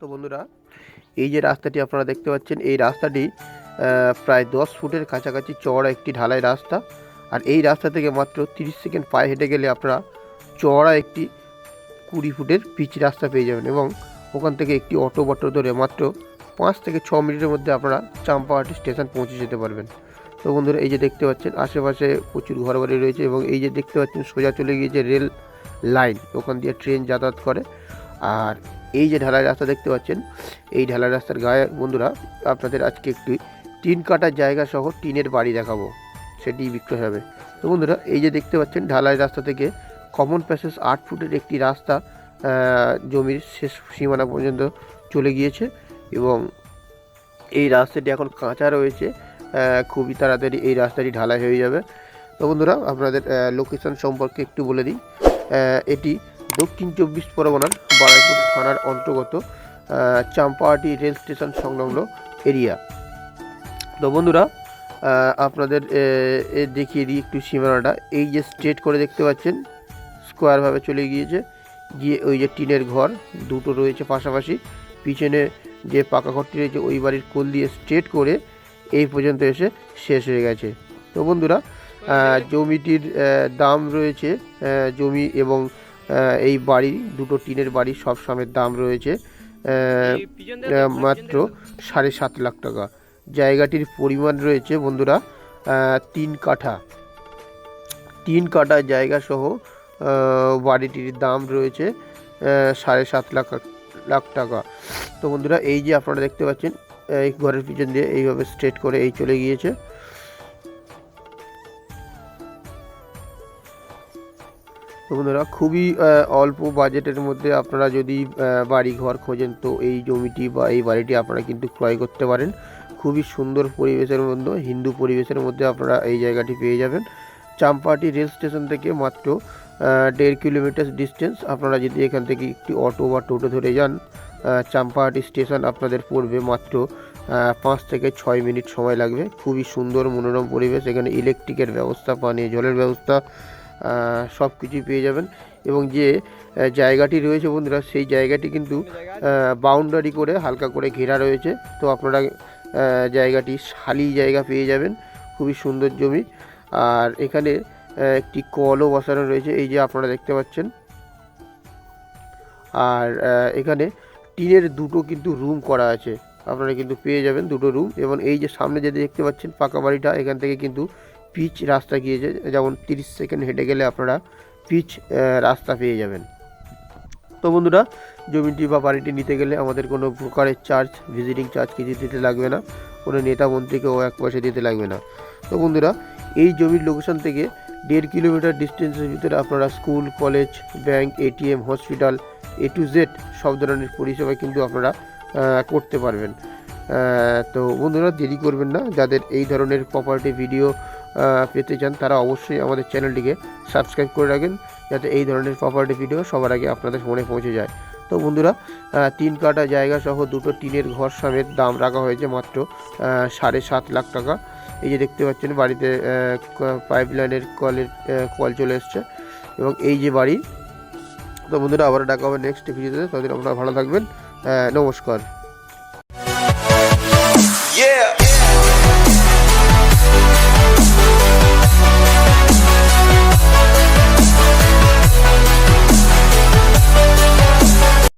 তো বন্ধুরা, এই যে রাস্তাটি আপনারা দেখতে পাচ্ছেন, এই রাস্তাটি প্রায় দশ ফুটের কাছাকাছি চওড়া একটি ঢালাই রাস্তা। আর এই রাস্তা থেকে মাত্র তিরিশ সেকেন্ড পায়ে হেঁটে গেলে আপনারা চওড়া একটি কুড়ি ফুটের পিচ রাস্তা পেয়ে যাবেন এবং ওখান থেকে একটি অটো বটো ধরে মাত্র পাঁচ থেকে ছ মিনিটের মধ্যে আপনারা চাম্পাহাটি স্টেশন পৌঁছে যেতে পারবেন। তো বন্ধুরা, এই যে দেখতে পাচ্ছেন, আশেপাশে প্রচুর ঘরবাড়ি রয়েছে এবং এই যে দেখতে পাচ্ছেন, সোজা চলে গিয়েছে রেল লাইন। ওখান দিয়ে ট্রেন যাতায়াত করে। আর এই যে ঢালাই রাস্তা দেখতে পাচ্ছেন, এই ঢালাই রাস্তার গায়ে বন্ধুরা আপনাদের আজকে একটি টিন কাটার জায়গা সহ টিনের বাড়ি দেখাবো, সেটি বিক্রয় হবে। তো বন্ধুরা, এই যে দেখতে পাচ্ছেন, ঢালাই রাস্তা থেকে কমন প্যাসেজ আট ফুটের একটি রাস্তা জমির শেষ সীমানা পর্যন্ত চলে গিয়েছে এবং এই রাস্তাটি এখন কাঁচা রয়েছে খুবই তাড়াতাড়ি এই রাস্তাটি ঢালাই হয়ে যাবে। তো বন্ধুরা, আপনাদের লোকেশন সম্পর্কে একটু বলে দিই এটি দক্ষিণ চব্বিশ পরগনার বারাইপুর থানার অন্তর্গত চাম্পাহাটি রেল স্টেশন সংলগ্ন এরিয়া। তো বন্ধুরা আপনাদের দেখিয়ে দিই একটু সীমানাটা। এই যে স্ট্রেট করে দেখতে পাচ্ছেন, স্কোয়ারভাবে চলে গিয়েছে। গিয়ে ওই যে টিনের ঘর, দুটো রয়েছে পাশাপাশি। পিছনে যে পাকা ঘরটি রয়েছে, ওই বাড়ির কোল দিয়ে স্ট্রেট করে এই পর্যন্ত এসে শেষ হয়ে গেছে। তো বন্ধুরা জমিটির দাম রয়েছে জমি এবং এই বাড়ি দুটো টিনের বাড়ি সব সমেত দাম রয়েছে মাত্র সাড়ে সাত লাখ টাকা। জায়গাটির পরিমাণ রয়েছে বন্ধুরা তিন কাঠা। তিন কাঠা জায়গা সহ বাড়িটির দাম রয়েছে সাড়ে সাত লাখ লাখ টাকা। তো বন্ধুরা এই যে আপনারা দেখতে পাচ্ছেন এই ঘরের পিছন দিয়ে এইভাবে স্ট্রেট করে এই চলে গিয়েছে। তো বন্ধুরা, খুবই অল্প বাজেটের মধ্যে আপনারা যদি বাড়ি ঘর খোঁজেন, তো এই জমিটি বা এই বাড়িটি আপনারা কিন্তু ক্রয় করতে পারেন। খুবই সুন্দর পরিবেশের মধ্যে, হিন্দু পরিবেশের মধ্যে আপনারা এই জায়গাটি পেয়ে যাবেন। চাম্পাহাটি রেল স্টেশন থেকে মাত্র দেড় কিলোমিটার ডিস্টেন্স আপনারা যদি এখান থেকে একটি অটো বা টোটো ধরে যান চাম্পাহাটি স্টেশন আপনাদের পড়বে মাত্র পাঁচ থেকে ছয় মিনিট সময় লাগবে। খুবই সুন্দর, মনোরম পরিবেশ। এখানে ইলেকট্রিকের ব্যবস্থা, পানীয় জলের ব্যবস্থা সব কিছুই পেয়ে যাবেন। এবং যে জায়গাটি রয়েছে বন্ধুরা, সেই জায়গাটি কিন্তু বাউন্ডারি করে হালকা করে ঘেরা রয়েছে। তো আপনারা জায়গাটি শালি জায়গা পেয়ে যাবেন। খুবই সুন্দর জমি। আর এখানে একটি কলও বসানো রয়েছে। এই যে আপনারা দেখতে পাচ্ছেন। আর এখানে টিনের দুটো কিন্তু রুম করা আছে। আপনারা কিন্তু পেয়ে যাবেন দুটো রুম। এবং এই যে সামনে যে দেখতে পাচ্ছেন, পাকা বাড়িটা, এখান থেকে কিন্তু পিচ রাস্তা গিয়েছে যেমন তিরিশ সেকেন্ড হেঁটে গেলে আপনারা পিচ রাস্তা পেয়ে যাবেন। তো বন্ধুরা, জমিটি বা বাড়িটি নিতে গেলে আমাদের কোনো প্রকারের চার্জ, ভিজিটিং চার্জ কিছু দিতে লাগবে না। কোনো নেতা মন্ত্রীকেও এক পয়সা দিতে লাগবে না। তো বন্ধুরা, এই জমির লোকেশন থেকে দেড় কিলোমিটার ডিস্টেন্সের ভিতরে আপনারা school, college, bank ATM hospital, A to Z সব ধরনের পরিষেবা কিন্তু আপনারা করতে পারবেন। তো বন্ধুরা, দেরি করবেন না। যাদের এই ধরনের প্রপার্টি ভিডিও পেতে চান, তারা অবশ্যই আমাদের চ্যানেলটিকে সাবস্ক্রাইব করে রাখেন, যাতে এই ধরনের প্রপার্টি ভিডিও সবার আগে আপনাদের ফোনে পৌঁছে যায়। তো বন্ধুরা তিন কাটা জায়গা সহ দুটো টিনের ঘর সমেত দাম রাখা হয়েছে মাত্র সাড়ে সাত লাখ টাকা। এই যে দেখতে পাচ্ছেন, বাড়িতে পাইপ লাইনের কলের কল চলে এসছে। এবং এই যে বাড়ি, তো বন্ধুরা আবার ডাকা হবে নেক্সট ভিডিওতে ততদিন আপনারা ভালো থাকবেন নমস্কার.